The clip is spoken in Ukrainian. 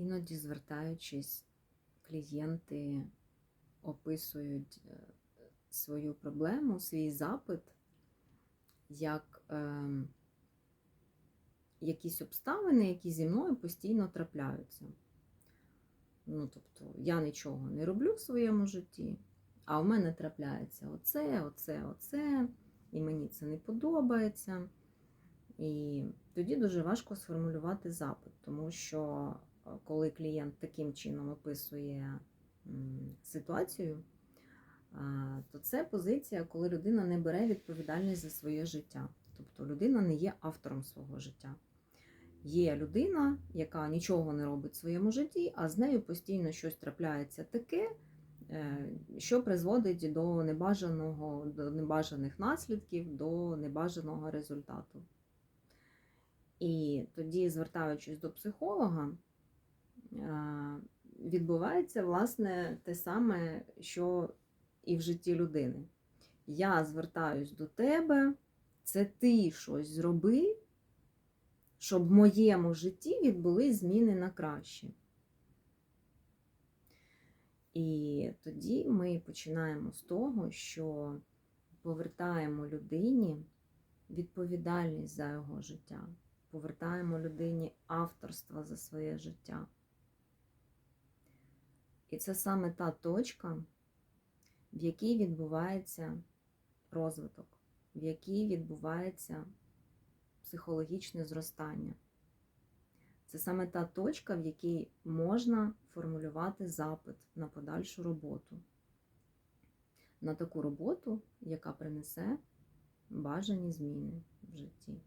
Іноді звертаючись, клієнти описують е, свою проблему, свій запит як е, якісь обставини, які зі мною постійно трапляються. Ну, тобто, я нічого не роблю в своєму житті, а в мене трапляється оце, оце, оце, і мені це не подобається. І тоді дуже важко сформулювати запит, тому що коли клієнт таким чином описує ситуацію, то це позиція, коли людина не бере відповідальність за своє життя. Тобто людина не є автором свого життя. Є людина, яка нічого не робить в своєму житті, а з нею постійно щось трапляється таке, е, що призводить до небажаного, до небажаних наслідків, до небажаного результату. І тоді, звертаючись до психолога, відбувається власне те саме, що і в житті людини. Я звертаюсь до тебе, це ти щось зроби, щоб в моєму житті відбулись зміни на краще. І тоді ми починаємо з того, що повертаємо людині відповідальність за його життя, повертаємо людині авторство за своє життя. І це саме та точка, в якій відбувається розвиток, в якій відбувається психологічне зростання. Це саме та точка, в якій можна формулювати запит на подальшу роботу. На таку роботу, яка принесе бажані зміни в житті.